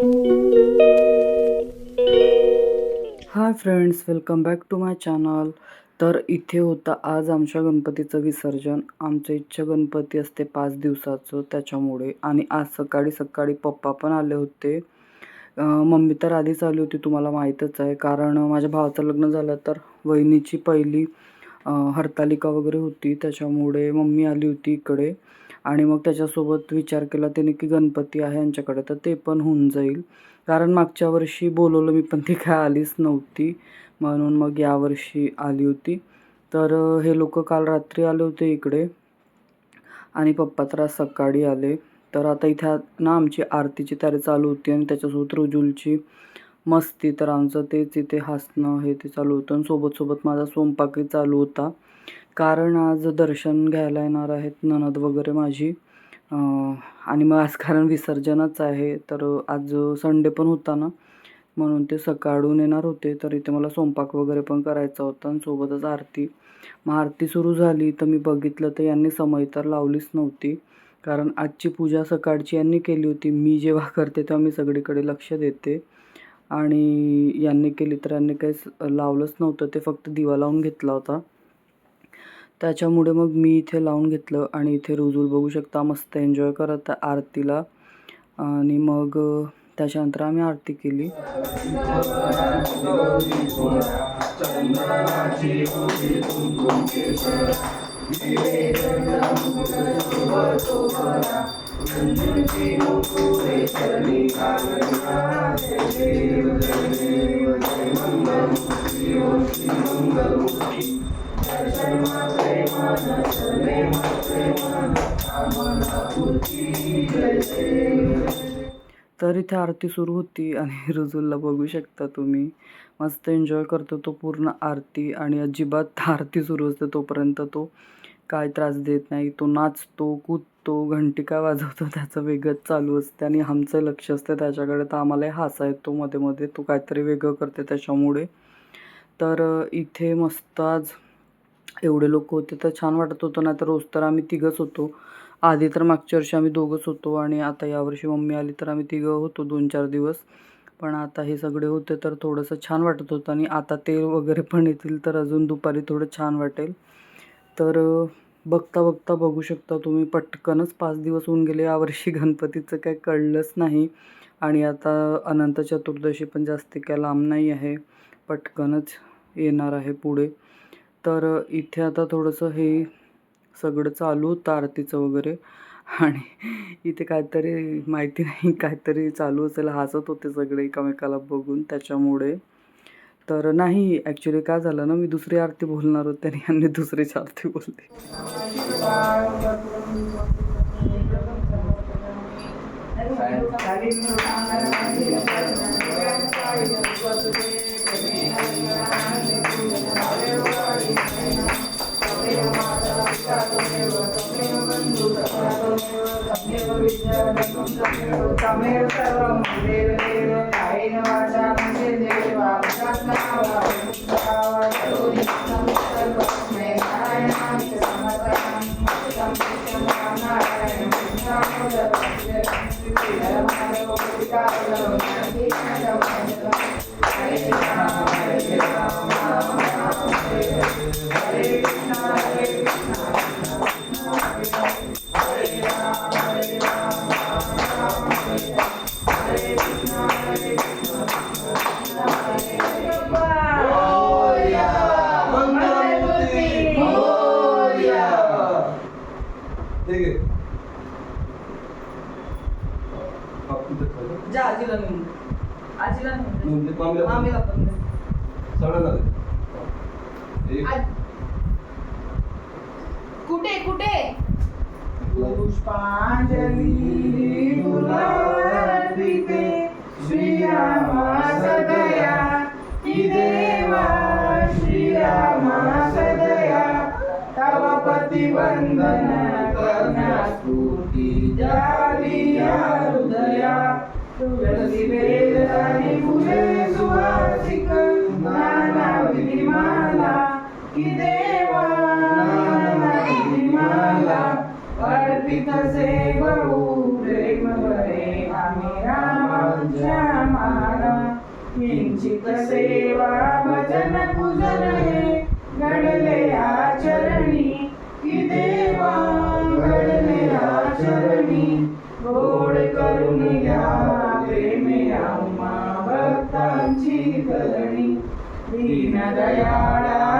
Hi friends welcome back to my channel तर इथे होतं आज आमच्या गणपतीचं विसर्जन. आमचं इच्छा गणपती असते पाच दिवसाचं त्याच्यामुळे. आणि आज सकाळी सकाळी पप्पा पण आले होते. मम्मी तर आधीच आली होती तुम्हाला माहीतच आहे. कारण माझ्या भावाचं लग्न झालं तर वहिनीची पहिली हरतालिका वगैरे होती. त्याच्यामुळे मम्मी आली होती इकडे. आणि मग त्याच्यासोबत विचार केला त्याने की गणपती आहे यांच्याकडे तर ते पण होऊन जाईल. कारण मागच्या वर्षी बोलवलं मी पण ती काय आलीच नव्हती. म्हणून मग यावर्षी आली होती. तर हे लोक काल रात्री आले होते इकडे. आणि पप्पा तर आज सकाळी आले. तर आता इथे ना आमची आरतीची तयारी चालू होती आणि त्याच्यासोबत रुजुलची मस्ती. तर आमचं तेच इथे हसणं हे ते चालू होतं. आणि सोबत सोबत माझा स्वयंपाकही चालू होता. कारण आज दर्शन घ्यायला येणार आहेत ननद वगैरे माझी. आणि मग आज कारण विसर्जनच आहे तर आज संडे पण होता ना. म्हणून ते सकाळून येणार होते तर इथे मला स्वयंपाक वगैरे पण करायचा होता आणि सोबतच आरती. मग आरती सुरू झाली तर मी बघितलं तर यांनी समय तर लावलीच नव्हती. कारण आजची पूजा सकाळची यांनी केली होती. मी जेव्हा करते तेव्हा मी सगळीकडे लक्ष देते. आणि यांनी केली तर यांनी काही लावलंच नव्हतं. ते फक्त दिवा लावून घेतला होता. त्याच्यामुळे मग मी इथे लावून घेतलं आणि इथे रुजूल बघू शकता मस्त एन्जॉय करत आरतीला. आणि मग त्याच्यानंतर आम्ही आरती केली. तर इथे आरती सुरू होती आणि रुजूलला बघू शकता तुम्ही. मस्त एन्जॉय करतो तो पूर्ण आरती आणि अजिबात आरती सुरू असते तोपर्यंत तो. काय त्रास देत नाही. तो नाचतो कुदतो घंटी काय वाजवतो त्याचं वेगळंच चालू असते आणि आमचं लक्ष असतं त्याच्याकडे. तर आम्हालाही हासा येतो मध्ये मध्ये. तो काहीतरी वेगळं करते त्याच्यामुळे. तर इथे मस्त आज एवढे लोक होते तर छान वाटत होतं. नाही तर रोज तर आम्ही तिघंच होतो. आधी तर मागच्या वर्षी आम्ही दोघंच होतो आणि आता यावर्षी मम्मी आली तर आम्ही तिघं होतो दोन चार दिवस. पण आता हे सगळे होते तर थोडंसं छान वाटत होतं आणि आता ते वगैरे पण येतील तर अजून दुपारी थोडं छान वाटेल. तर बघता बघता बघू शकता तुम्ही पटकनच पाच दिवस होऊन गेले. यावर्षी गणपतीचं काय कळलंच नाही आणि आता अनंत चतुर्दशी पण जास्त काय लांब नाही आहे. पटकनच येणार आहे पुढे. तर इथे आता थोडंसं हे सगळं चालू होतं आरतीचं वगैरे. आणि इथे काहीतरी माहिती नाही काहीतरी चालू असेल हसत होते सगळे एकामेकाला बघून त्याच्यामुळे. तर नाही ॲक्च्युली काय झालं ना मी दुसरी आरती बोलणार होते आणि यांनी दुसरीच आरती बोलली. Thank you. समर्पयामि जा आजीला नेऊन आजीला मामीला मामीला पण दे. सगळं झालं एक. कुठे कुठे? पुष्पांजली तुला अर्पिते श्रीरामा सदया की देवा श्रीरामा प्रतिवंदन करण्या स्तुती जावी हृदया. वेद नाना की देवा नाना अर्पित प्रेम भरे आम्ही रामाच्या माना किंचित सेवा भजन पूजन हे घडले कलणी दीन दयाळा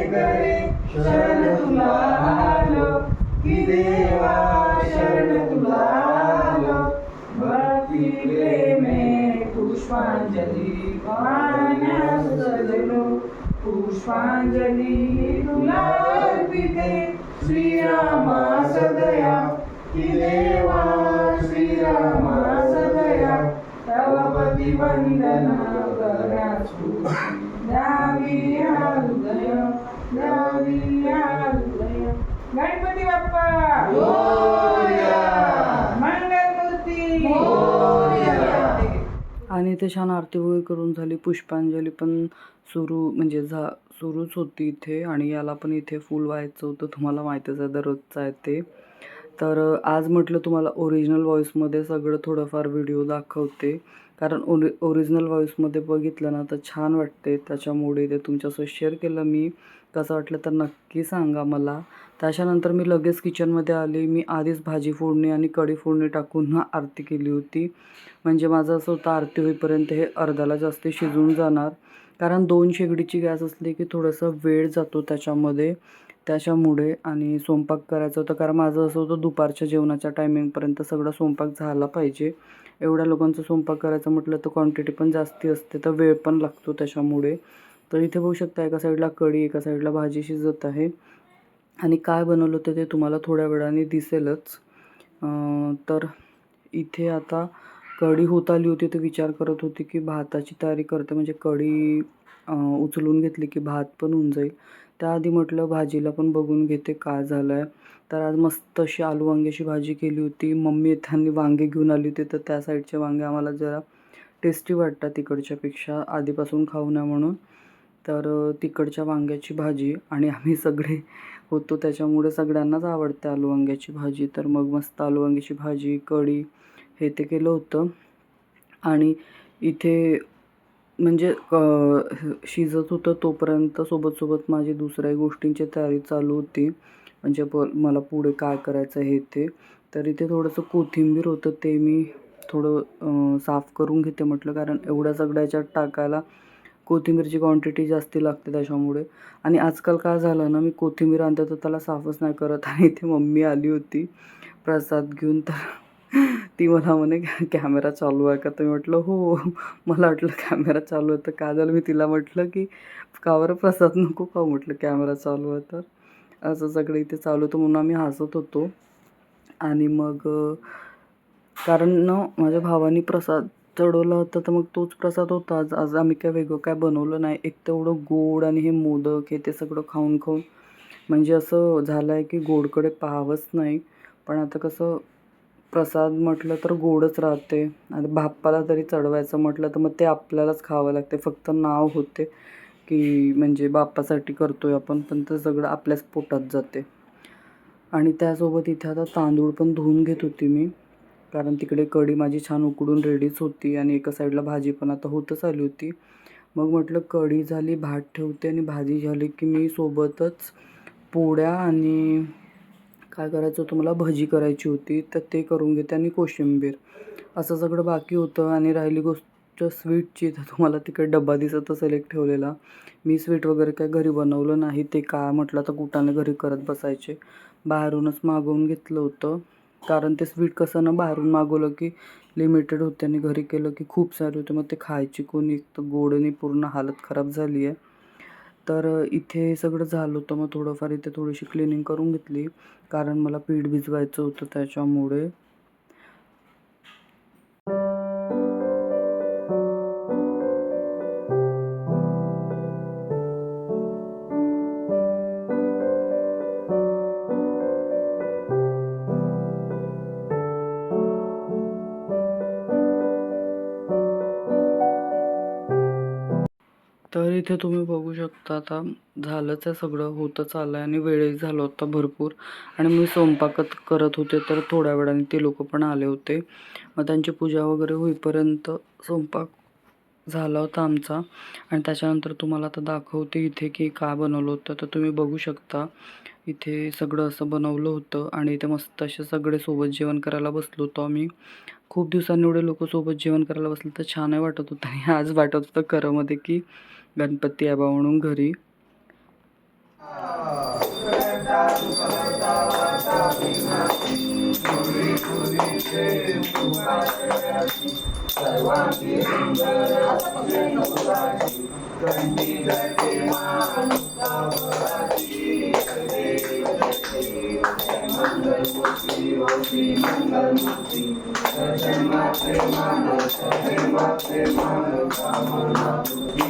करे शरण तुला आलो की देवा शरण तुला आलो. भक्ती प्रेमे पुष्पांजली पाण्यास सजलो. पुष्पांजली तुला अर्पिते श्रीरामा सदया. की देवा श्रीरामा सदया. तव गणपती बाप्पा आणि इथे छान आरती वगैरे करून झाली पुष्पांजली पण सुरू म्हणजे झा सुरूच होती इथे. आणि याला पण इथे फुल व्हायचं होतं तुम्हाला माहितीच आहे दररोजचं आहे ते. तर आज म्हटलं तुम्हाला ओरिजिनल व्हॉईसमध्ये सगळं थोडंफार व्हिडिओ दाखवते. कारण ओरि ओरिजिनल व्हॉईसमध्ये बघितलं ना तर छान वाटते त्याच्यामुळे ते तुमच्यासोबत शेअर केलं. मी कसं वाटलं तर नक्की सांगा मला. त्याच्यानंतर मी लगेच किचनमध्ये आली. मी आधीच भाजी फोडणी आणि कढी फोडणी टाकून आरती केली होती. म्हणजे माझं असं होतं आरती होईपर्यंत हे अर्ध्याला जास्त शिजून जाणार. कारण दोन शेगडीची गॅस असली की थोडंसं वेळ जातो त्याच्यामध्ये. त्याच्यामुळे आणि स्वयंपाक करायचं होतं. कारण माझं असं होतं दुपारच्या जेवणाच्या टायमिंगपर्यंत सगळा स्वयंपाक झाला पाहिजे. एवढ्या लोकांचा स्वयंपाक करायचं म्हटलं तर क्वांटिटी पण जास्ती असते तर वेळ पण लागतो त्याच्यामुळे. तर इथे बघू शकता एका साईडला कढी एका साईडला भाजी शिजत आहे. आणि काय बनवलं होतं ते तुम्हाला थोड्या वेळाने दिसेलच. तर इथे आता कढी होत आली होती तर विचार करत होती की भाताची तयारी करते. म्हणजे कढी उचलून घेतली की भात पण होऊन जाईल. त्याआधी म्हटलं भाजीला पण बघून घेते काय झालं आहे तर आज मस्त अशी आलू वांग्याची भाजी केली होती. मम्मी त्यांनी वांगे घेऊन आली होती तर त्या साईडचे वांगे आम्हाला जरा टेस्टी वाटतात तिकडच्यापेक्षा. आधीपासून खाऊ नये म्हणून. तर तिकडच्या वांग्याची भाजी आणि आम्ही सगळे होतो त्याच्यामुळे सगळ्यांनाच आवडते आलू वांग्याची भाजी. तर मग मस्त आलू वांग्याची भाजी कढी हे ते केलं होतं. आणि इथे म्हणजे शिजत होतं तोपर्यंत सोबत सोबत माझी दुसऱ्याही गोष्टींची तयारी चालू होती. म्हणजे प मला पुढे काय करायचं हे ते. तर इथे थोडंसं कोथिंबीर होतं ते मी थोडं साफ करून घेते म्हटलं. कारण एवढ्या सगळ्याच्या टाकायला कोथिंबीरची क्वांटिटी जास्ती लागते त्याच्यामुळे. आणि आजकाल काय झालं ना मी कोथिंबीर आणते तर त्याला साफच नाही करत. आणि इथे मम्मी आली होती. प्रसाद घेऊन तर ती मला म्हणे कॅमेरा चालू आहे का? तर मी म्हटलं हो मला वाटलं कॅमेरा चालू आहे. तर काय झालं? मी तिला म्हटलं की का बरं प्रसाद नको खाऊ? म्हटलं कॅमेरा चालू आहे तर. असं सगळं इथे चालू होतं म्हणून आम्ही हसत होतो. आणि मग कारण ना माझ्या भावानी प्रसाद चढवला होता तर मग तोच प्रसाद होता. आज आज आम्ही काय वेगळं काय बनवलं नाही. एक तेवढं गोड आणि हे मोदक हे ते सगळं खाऊन खाऊन. म्हणजे असं झालं आहे की गोडकडे पाहावंच नाही. पण आता कसं प्रसाद म्हटलं तर गोडच राहते. आता बाप्पाला तरी चढवायचं म्हटलं तर मग ते आपल्यालाच खावं लागते. फक्त नाव होते की म्हणजे बाप्पासाठी करतोय आपण पण ते सगळं आपल्याच पोटात जाते. आणि त्यासोबत इथे आता तांदूळ पण धुवून घेत होती मी कारण तिकडे कढी माझी छान उकडून रेडीच होती आणि एका साईडला भाजी पण आता होतच आली होती. मग म्हटलं कढी झाली भात ठेवते आणि भाजी झाली की मी सोबतच पोळ्या आणि काय करायचं? होतं मला भजी करायची होती तर ते करून घेते आणि कोशिंबीर. असं सगळं बाकी होतं आणि राहिली गोष्ट स्वीटची तर तुम्हाला तिकडे डब्बा दिसत असेल एक ठेवलेला. मी स्वीट वगैरे काय घरी बनवलं नाही ते का म्हटलं तर कुठाने घरी करत बसायचे. बाहेरूनच मागवून घेतलं होतं. कारण ते स्वीट कसं ना बाहेरून मागवलं की लिमिटेड होते आणि घरी केलं की खूप सारे होते. मग ते खायची कोणी एक तर गोडनी पूर्ण हालत खराब झाली आहे तर इथे सगळं झालं होतं. मग थोडंफार इथे थोडीशी क्लिनिंग करून घेतली. कारण मला पीठ भिजवायचं होतं त्याच्यामुळे. इथे तुम्ही बघू शकता आता झालंच आहे सगळं होतच आलं आहे आणि वेळही झाला होता भरपूर. आणि मी स्वयंपाकच करत होते तर थोड्या वेळाने ते लोक पण आले होते. मग त्यांची पूजा वगैरे होईपर्यंत स्वयंपाक झाला होता आमचा. आणि त्याच्यानंतर तुम्हाला आता दाखवते इथे की काय बनवलं होतं. तर तुम्ही बघू शकता इथे सगळं असं बनवलं होतं. आणि इथे मस्त असे सगळे सोबत जेवण करायला बसलो होतो आम्ही. खूप दिवसांनी एवढे लोक सोबत जेवण करायला बसले तर छानही वाटत होतं. आणि आज वाटत होतं खरंमध्ये की गणपती आहे म्हणून घरी.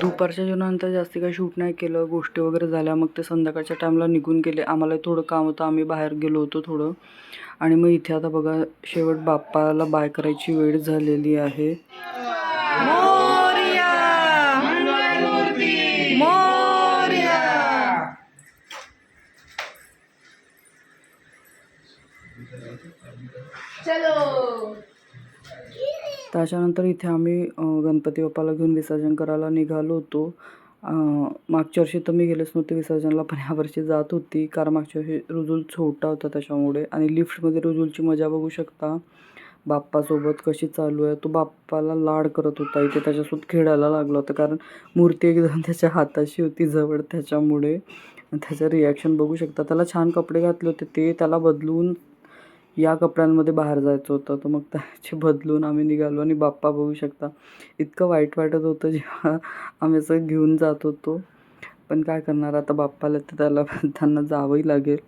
दुपारच्या जेवणानंतर जास्त काही शूट नाही केलं गोष्टी वगैरे झाल्या. मग ते संध्याकाळच्या टाईमला निघून गेले. आम्हाला थोडं काम होतं. आम्ही बाहेर गेलो होतो थोडं. आणि मग इथे आता बघा शेवट बाप्पाला बाय करायची वेळ झालेली आहे. त्याच्यानंतर इथे आम्ही गणपती बाप्पाला घेऊन विसर्जन करायला निघालो होतो. मागच्या वर्षी तर मी गेलेच नव्हते विसर्जनला पण यावर्षी जात होती. कारण मागच्या वर्षी रुजूल छोटा होता त्याच्यामुळे. आणि लिफ्टमध्ये रुजूलची मजा बघू शकता. बाप्पासोबत कशी चालू आहे. तो बाप्पाला लाड करत होता. इथे त्याच्यासोबत खेळायला लागला होता. कारण मूर्ती एकदम त्याच्या हाताशी होती जवळ त्याच्यामुळे. त्याचं रिॲक्शन बघू शकता. त्याला छान कपडे घातले होते. ते त्याला बदलून या कपड्यांमध्ये बाहेर जायचं होतं तर मग त्याचे बदलून आम्ही निघालो आणि बाप्पा बघू शकता. इतकं वाईट वाटत होतं जेव्हा आम्ही असं घेऊन जात होतो. पण काय करणार आता बाप्पाला तर त्याला त्यांना जावंही लागेल.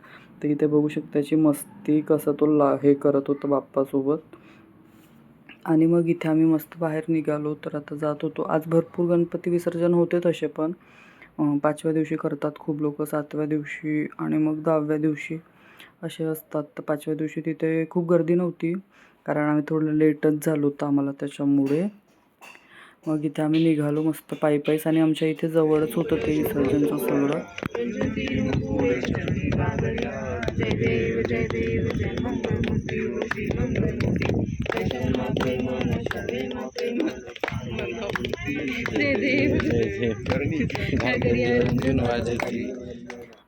तर इथे बघू शकता त्याची मस्ती कसं तो ला हे करत होतं बाप्पासोबत. आणि मग इथे आम्ही मस्त बाहेर निघालो तर आता जात होतो. आज भरपूर गणपती विसर्जन होते तसे पण. पाचव्या दिवशी करतात खूप लोक सातव्या दिवशी आणि मग दहाव्या दिवशी. असे असतात. तर पाचव्या दिवशी तिथे खूप गर्दी नव्हती. कारण आम्ही थोडं लेटच झालो होतं आम्हाला त्याच्यामुळे. मग इथे आम्ही निघालो मस्त पायी पायीच आणि आमच्या इथे जवळच होतं ते विसर्जनचं सगळं.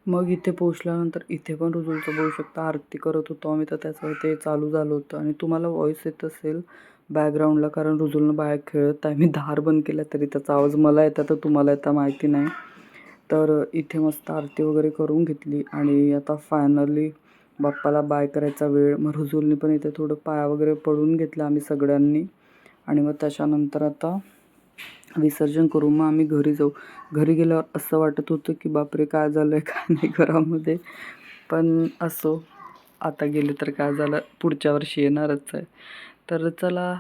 मग इथे पोचल्यानंतर इथे पण रुजूलचं बघू शकता. आरती करत होतो आम्ही तर त्याचं ते चालू झालं होतं. आणि तुम्हाला व्हॉईस येत असेल बॅकग्राऊंडला कारण रुजूलनं बाहेर खेळत आहे. मी धार बंद केला तरी त्याचा आवाज मला येता तर तुम्हाला येता माहिती नाही. तर इथे मस्त आरती वगैरे करून घेतली. आणि आता फायनली बाप्पाला बाय करायचा वेळ. मग रुजूलनी पण इथे थोडं पाया वगैरे पडून घेतलं आम्ही सगळ्यांनी. आणि मग त्याच्यानंतर आता विसर्जन करू. मग आम्ही घरी जाऊ. घरी गेल्यावर असं वाटत होतं की बापरे काय झालं आहे काय नाही घरामध्ये. पण असो आता गेले तर काय झालं? पुढच्या वर्षी येणारच आहे. तर चला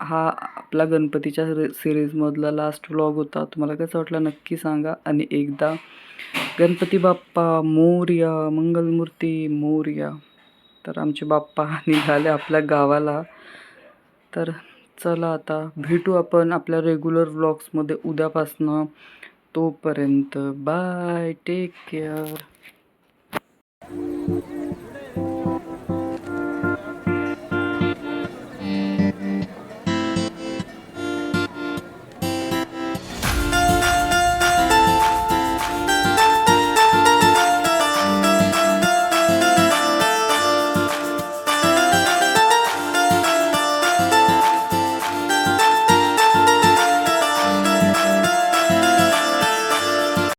हा आपला गणपतीच्या सिरीजमधला लास्ट व्लॉग होता. तुम्हाला कसं वाटलं नक्की सांगा. आणि एकदा गणपती बाप्पा मोर्या मंगलमूर्ती मोर्या. तर आमचे बाप्पा निघाले आपल्या गावाला. तर चला आता भेटू आपण आपल्या रेग्युलर व्लॉग्समध्ये उद्यापासनं. तोपर्यंत बाय टेक केअर